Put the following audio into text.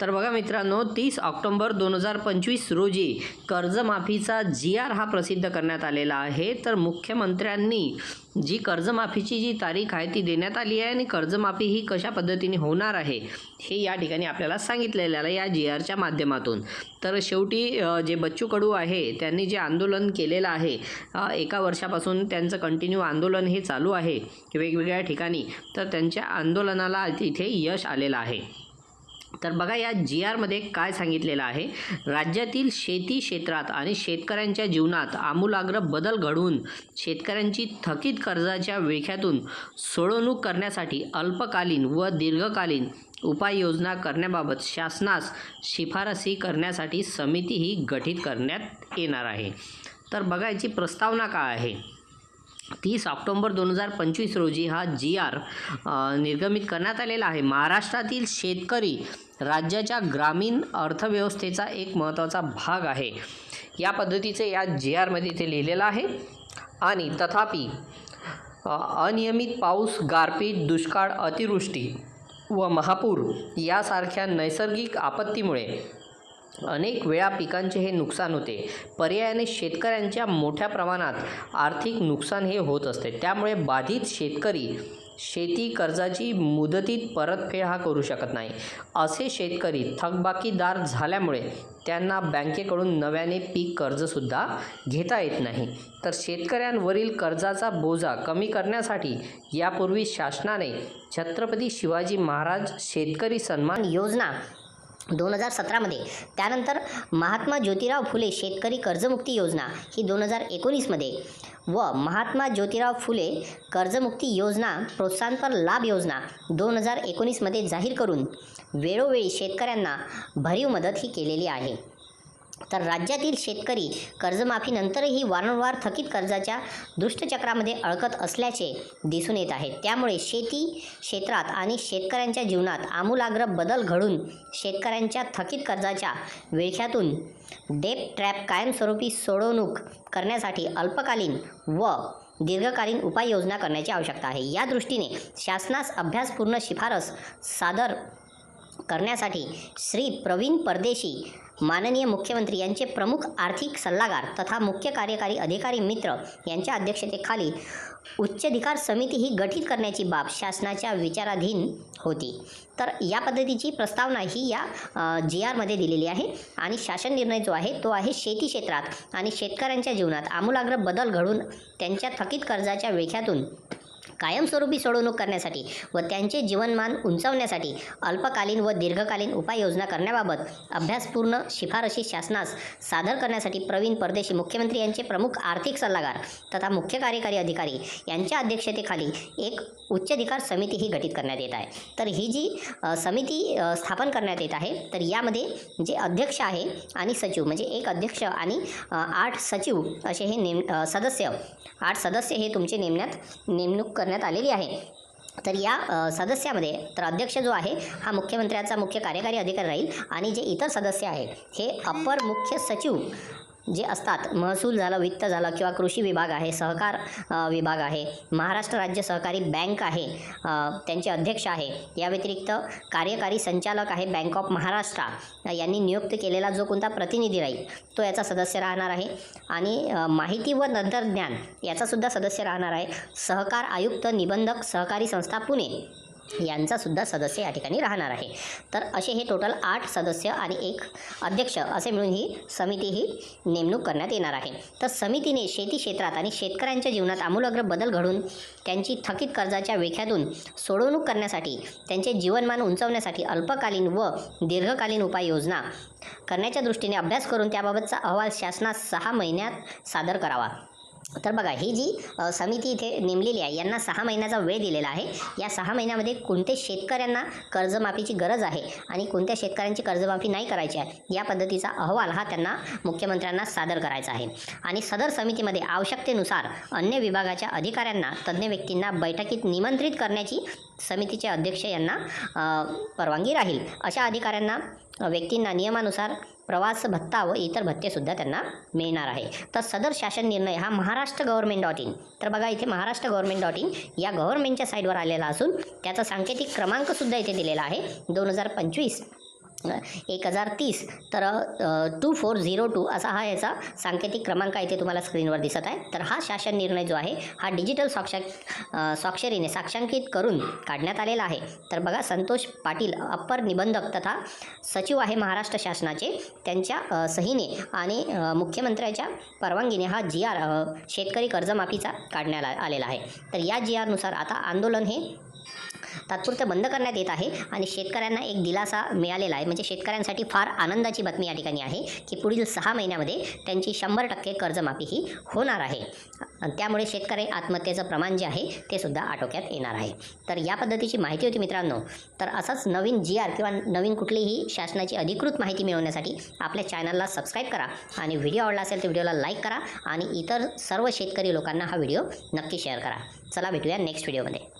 तर बघा मित्रांनो तीस ऑक्टोंबर दोन हजार पंचवीस रोजी कर्जमाफीचा जी आर हा प्रसिद्ध करण्यात आलेला आहे. तर मुख्यमंत्र्यांनी जी कर्जमाफीची जी तारीख आहे ती देण्यात आली आहे आणि कर्जमाफी ही कशा पद्धतीने होणार आहे हे या ठिकाणी आपल्याला सांगितलेलं आहे या जी आरच्या माध्यमातून. तर शेवटी जे बच्चू कडू आहे त्यांनी जे आंदोलन केलेलं आहे एका वर्षापासून त्यांचं कंटिन्यू आंदोलन हे चालू आहे वेगवेगळ्या ठिकाणी. तर त्यांच्या आंदोलनाला इथे यश आलेलं आहे. तर बघा या जी आरमध्ये काय सांगितलेलं आहे? राज्यातील शेती क्षेत्रात आणि शेतकऱ्यांच्या जीवनात आमूलाग्र बदल घडवून शेतकऱ्यांची थकीत कर्जाच्या विळख्यातून सोडवणूक करण्यासाठी अल्पकालीन व दीर्घकालीन उपाययोजना करण्याबाबत शासनास शिफारसी करण्यासाठी समिती ही गठीत करण्यात येणार आहे. तर बघा याची प्रस्तावना काय आहे? तीस ऑक्टोंबर दोन हजार पंचवीस रोजी हा जी आर निर्गमित करण्यात आलेला आहे. महाराष्ट्रातील शेतकरी राज्याच्या ग्रामीण अर्थव्यवस्थेचा एक महत्त्वाचा भाग आहे. या पद्धतीचे या जी आरमध्ये इथे लिहिलेलं आहे. आणि तथापि अनियमित पाऊस गारपीट दुष्काळ अतिवृष्टी व महापूर यासारख्या नैसर्गिक आपत्तीमुळे अनेक वेळा पिकांचे हे नुकसान होते. पर्यायाने शेतकऱ्यांच्या मोठ्या प्रमाणात आर्थिक नुकसान हे होत असते. त्यामुळे बाधित शेतकरी शेती कर्जाची मुदतीत परतफेड हा करू शकत नाही. असे शेतकरी थकबाकीदार झाल्यामुळे त्यांना बँकेकडून नव्याने पीक कर्जसुद्धा घेता येत नाही. तर शेतकऱ्यांवरील कर्जाचा बोजा कमी करण्यासाठी यापूर्वी शासनाने छत्रपती शिवाजी महाराज शेतकरी सन्मान योजना दोन हजार सतरामध्ये त्यानंतर महात्मा ज्योतिराव फुले शेतकरी कर्जमुक्ती योजना ही दोन हजार एकोणीसमध्ये व महात्मा ज्योतिराव फुले कर्जमुक्ती योजना प्रोत्साहनपर लाभ योजना दोन हजार एकोणीसमध्ये जाहीर करून वेळोवेळी शेतकऱ्यांना भरीव मदत ही केलेली आहे. तर राज्यातील शेतकरी कर्जमाफीनंतरही वारंवार थकीत कर्जाच्या दुष्टचक्रामध्ये अडकत असल्याचे दिसून येत आहे. त्यामुळे शेती क्षेत्रात आणि शेतकऱ्यांच्या जीवनात आमूलाग्र बदल घडून शेतकऱ्यांच्या थकीत कर्जाच्या विळख्यातून डेप ट्रॅप कायमस्वरूपी सोडवणूक करण्यासाठी अल्पकालीन व दीर्घकालीन उपाययोजना करण्याची आवश्यकता आहे. या दृष्टीने शासनास अभ्यासपूर्ण शिफारस सादर करण्यासाठी श्री प्रवीण परदेशी माननीय मुख्यमंत्री यांचे प्रमुख आर्थिक सल्लागार तथा मुख्य कार्यकारी अधिकारी मित्र यांच्या अध्यक्षतेखाली उच्चाधिकार समिती ही गठीत करण्याची बाब शासनाच्या विचाराधीन होती. तर या पद्धतीची प्रस्तावना ही या जी आरमध्ये दिलेली आहे आणि शासन निर्णय जो आहे तो आहे शेती क्षेत्रात आणि शेतकऱ्यांच्या जीवनात आमूलाग्र बदल घडून त्यांच्या थकीत कर्जाच्या विळख्यातून कायमस्वरूपी सोडवणूक करण्यासाठी व त्यांचे जीवनमान उंचावण्यासाठी अल्पकालीन व दीर्घकालीन उपाययोजना करण्याबाबत अभ्यासपूर्ण शिफारशी शासनास सादर करण्यासाठी प्रवीण परदेशी मुख्यमंत्री यांचे प्रमुख आर्थिक सल्लागार तथा मुख्य कार्यकारी अधिकारी यांच्या अध्यक्षतेखाली एक उच्चाधिकार समिती ही गठीत करण्यात येत आहे. तर ही जी समिती स्थापन करण्यात येत आहे तर यामध्ये जे अध्यक्ष आहे आणि सचिव म्हणजे एक अध्यक्ष आणि आठ सचिव असे हे नेम सदस्य आठ सदस्य हे तुमचे नेमण्यात नेमणूक करण्यात आलेली आहे. तर या सदस्यामध्ये तर अध्यक्ष जो आहे हा मुख्यमंत्र्याचा मुख्य कार्यकारी अधिकारी राहील आणि जे इतर सदस्य आहेत हे अपर मुख्य सचिव जे असतात महसूल झालं वित्त झालं किंवा कृषी विभाग आहे सहकार विभाग आहे महाराष्ट्र राज्य सहकारी बँक आहे त्यांचे अध्यक्ष आहे. या व्यतिरिक्त कार्यकारी संचालक आहे बँक ऑफ महाराष्ट्र. यांनी नियुक्त केलेला जो कोणता प्रतिनिधी राहील तो याचा सदस्य राहणार आहे. आणि माहिती व तंत्रज्ञान याचासुद्धा सदस्य राहणार आहे. सहकार आयुक्त निबंधक सहकारी संस्था पुणे. यांचा सुद्धा सदस्य या ठिकाणी राहणार आहे. तर असे हे टोटल आठ सदस्य आणि एक अध्यक्ष असे मिळून ही समिती ही नेमणूक करण्यात येणार आहे. तर समितीने शेती क्षेत्रात आणि शेतकऱ्यांच्या जीवनात आमूलाग्र बदल घडून त्यांची थकीत कर्जाच्या वेख्यातून सोडवणूक करण्यासाठी त्यांचे जीवनमान उंचावण्यासाठी अल्पकालीन व दीर्घकालीन उपाययोजना करण्याच्या दृष्टीने अभ्यास करून त्याबाबतचा अहवाल शासनास सहा महिन्यात सादर करावा. तर बघा ही जी समिती इथे नेमलेली आहे यांना सहा महिन्याचा वेळ दिलेला आहे. या सहा महिन्यामध्ये कोणते शेतकऱ्यांना कर्जमाफीची गरज आहे आणि कोणत्या शेतकऱ्यांची कर्जमाफी नाही करायची आहे या पद्धतीचा अहवाल हा त्यांना मुख्यमंत्र्यांना सादर करायचा आहे. आणि सदर समितीमध्ये आवश्यकतेनुसार अन्य विभागाच्या अधिकाऱ्यांना तज्ज्ञ व्यक्तींना बैठकीत निमंत्रित करण्याची समितीचे अध्यक्ष यांना परवानगी राहील. अशा अधिकाऱ्यांना व्यक्तींना नियमानुसार प्रवास भत्ता व इतर भत्तेसुद्धा त्यांना मिळणार आहे. तर सदर शासन निर्णय हा महाराष्ट्र गव्हर्नमेंट डॉट इन. तर बघा इथे महाराष्ट्र गव्हर्नमेंट डॉट इन या गव्हर्नमेंटच्या साईटवर आलेला असून त्याचा सांकेतिक क्रमांकसुद्धा इथे दिलेला आहे. दोन हजार पंचवीस. एक हजार तीस. तर टू फोर झिरो टू असा हा याचा सांकेतिक क्रमांक आहे ते तुम्हाला स्क्रीनवर दिसत आहे. तर हा शासन निर्णय जो आहे हा डिजिटल स्वाक्षा स्वाक्षरीने साक्षांकित करून काढण्यात आलेला आहे. तर बघा संतोष पाटील अप्पर निबंधक तथा सचिव आहे महाराष्ट्र शासनाचे. त्यांच्या सहीने आणि मुख्यमंत्र्याच्या परवानगीने हा जी आर शेतकरी कर्जमाफीचा काढण्यात आलेला आहे. तर या जी आरनुसार आता आंदोलन हे तात्पुरतं बंद करण्यात येत आहे आणि शेतकऱ्यांना एक दिलासा मिळालेला आहे. म्हणजे शेतकऱ्यांसाठी फार आनंदाची बातमी या ठिकाणी आहे की पुढील सहा महिन्यामध्ये त्यांची शंभर टक्के कर्जमाफी ही होणार आहे. त्यामुळे शेतकरी आत्महत्येचं प्रमाण जे आहे ते सुद्धा आटोक्यात येणार आहे. तर या पद्धतीची माहिती होती मित्रांनो तर असंच नवीन जी आर किंवा नवीन कुठलीही शासनाची अधिकृत माहिती मिळवण्यासाठी आपल्या चॅनलला सबस्क्राईब करा आणि व्हिडिओ आवडला असेल तर व्हिडिओला लाईक करा आणि इतर सर्व शेतकरी लोकांना हा व्हिडिओ नक्की शेअर करा. चला भेटूया नेक्स्ट व्हिडिओमध्ये.